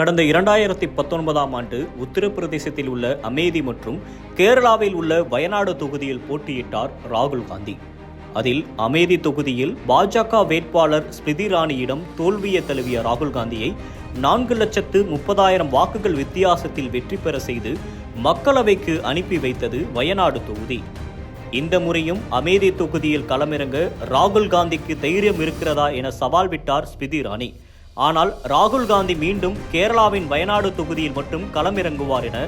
கடந்த இரண்டாயிரத்தி பத்தொன்பதாம் ஆண்டு உத்தரப்பிரதேசத்தில் உள்ள அமேதி மற்றும் கேரளாவில் உள்ள வயநாடு தொகுதியில் போட்டியிட்டார் ராகுல் காந்தி. அதில் அமேதி தொகுதியில் பாஜக வேட்பாளர் ஸ்மிருதி ராணியிடம் தோல்வியை தழுவிய ராகுல் காந்தியை நான்கு லட்சத்து முப்பதாயிரம் வாக்குகள் வித்தியாசத்தில் வெற்றி பெற செய்து மக்களவைக்கு அனுப்பி வைத்தது வயநாடு தொகுதி. இந்த முறையும் அமேதி தொகுதியில் களமிறங்க ராகுல் காந்திக்கு தைரியம் இருக்கிறதா என சவால் விட்டார் ஸ்மிருதி ராணி ஆனால் ராகுல் காந்தி மீண்டும் கேரளாவின் வயநாடு தொகுதியில் மட்டும் களமிறங்குவார் என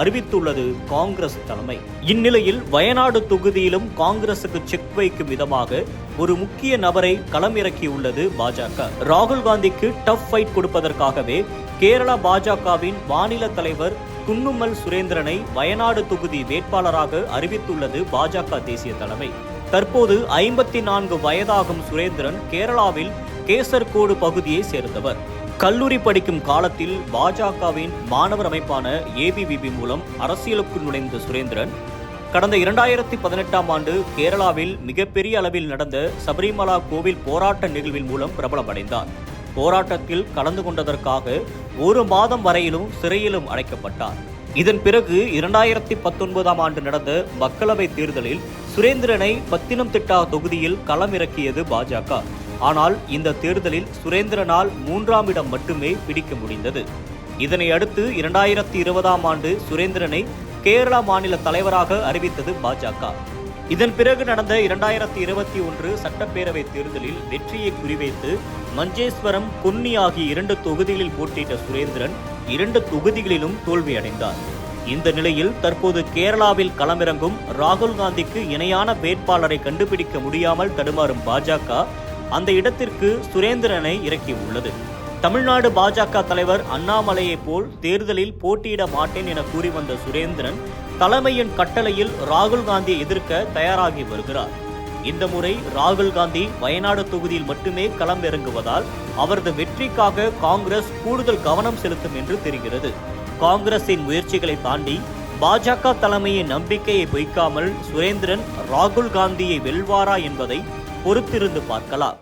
அறிவித்துள்ளது காங்கிரஸ் தலைமை. இந்நிலையில் வயநாடு தொகுதியிலும் காங்கிரசுக்கு செக் வைக்கும் விதமாக ஒரு முக்கிய நபரை களமிறக்கியுள்ளது பாஜக. ராகுல் காந்திக்கு டஃப் ஃபைட் கொடுப்பதற்காகவே கேரள பாஜகவின் மாநில தலைவர் குன்னுமல் சுரேந்திரனை வயநாடு தொகுதி வேட்பாளராக அறிவித்துள்ளது பாஜக தேசிய தலைமை. தற்போது ஐம்பத்தி நான்கு வயதாகும் சுரேந்திரன் கேரளாவில் கேசர்கோடு பகுதியை சேர்ந்தவர். கல்லூரி படிக்கும் காலத்தில் பாஜகவின் மாணவர் அமைப்பான ஏபிவிபி மூலம் அரசியலுக்கு நுழைந்த சுரேந்திரன் கடந்த இரண்டாயிரத்தி பதினெட்டாம் ஆண்டு கேரளாவில் மிகப்பெரிய அளவில் நடந்த சபரிமலா கோவில் போராட்ட நிகழ்வின் மூலம் பிரபலமடைந்தார். போராட்டத்தில் கலந்து கொண்டதற்காக ஒரு மாதம் வரையிலும் சிறையிலும் அடைக்கப்பட்டார். இதன் பிறகு இரண்டாயிரத்தி பத்தொன்பதாம் ஆண்டு நடந்த மக்களவை தேர்தலில் சுரேந்திரனை பத்தினம் திட்டா தொகுதியில் களமிறக்கியது பாஜக. ஆனால் இந்த தேர்தலில் சுரேந்திரனால் மூன்றாம் இடம் மட்டுமே பிடிக்க முடிந்தது. இதனை அடுத்து இரண்டாயிரத்தி இருபதாம் ஆண்டு சுரேந்திரனை கேரளா மாநில தலைவராக அறிவித்தது பாஜக. இதன் பிறகு நடந்த இரண்டாயிரத்தி இருபத்தி ஒன்று சட்டப்பேரவை தேர்தலில் வெற்றியை குறிவைத்து மஞ்சேஸ்வரம் குன்னி ஆகிய இரண்டு தொகுதிகளில் போட்டியிட்ட சுரேந்திரன் இரண்டு தொகுதிகளிலும் தோல்வியடைந்தார். இந்த நிலையில் தற்போது கேரளாவில் களமிறங்கும் ராகுல் காந்திக்கு இணையான வேட்பாளரை கண்டுபிடிக்க முடியாமல் தடுமாறும் பாஜக அந்த இடத்திற்கு சுரேந்திரனை இறக்கியுள்ளது. தமிழ்நாடு பாஜக தலைவர் அண்ணாமலையைப் போல் தேர்தலில் போட்டியிட மாட்டேன் என கூறி வந்த சுரேந்திரன் தலைமையின் கட்டளையில் ராகுல் காந்தியை எதிர்க்க தயாராகி வருகிறார். இந்த முறை ராகுல் காந்தி வயநாடு தொகுதியில் மட்டுமே களமிறங்குவதால் அவரது வெற்றிக்காக காங்கிரஸ் கூடுதல் கவனம் செலுத்தும் என்று தெரிகிறது. காங்கிரசின் முயற்சிகளை தாண்டி பாஜக தலைமையின் நம்பிக்கையை பொய்க்காமல் சுரேந்திரன் ராகுல் காந்தியை வெல்வாரா என்பதை பொறுத்திருந்து பார்க்கலாம்.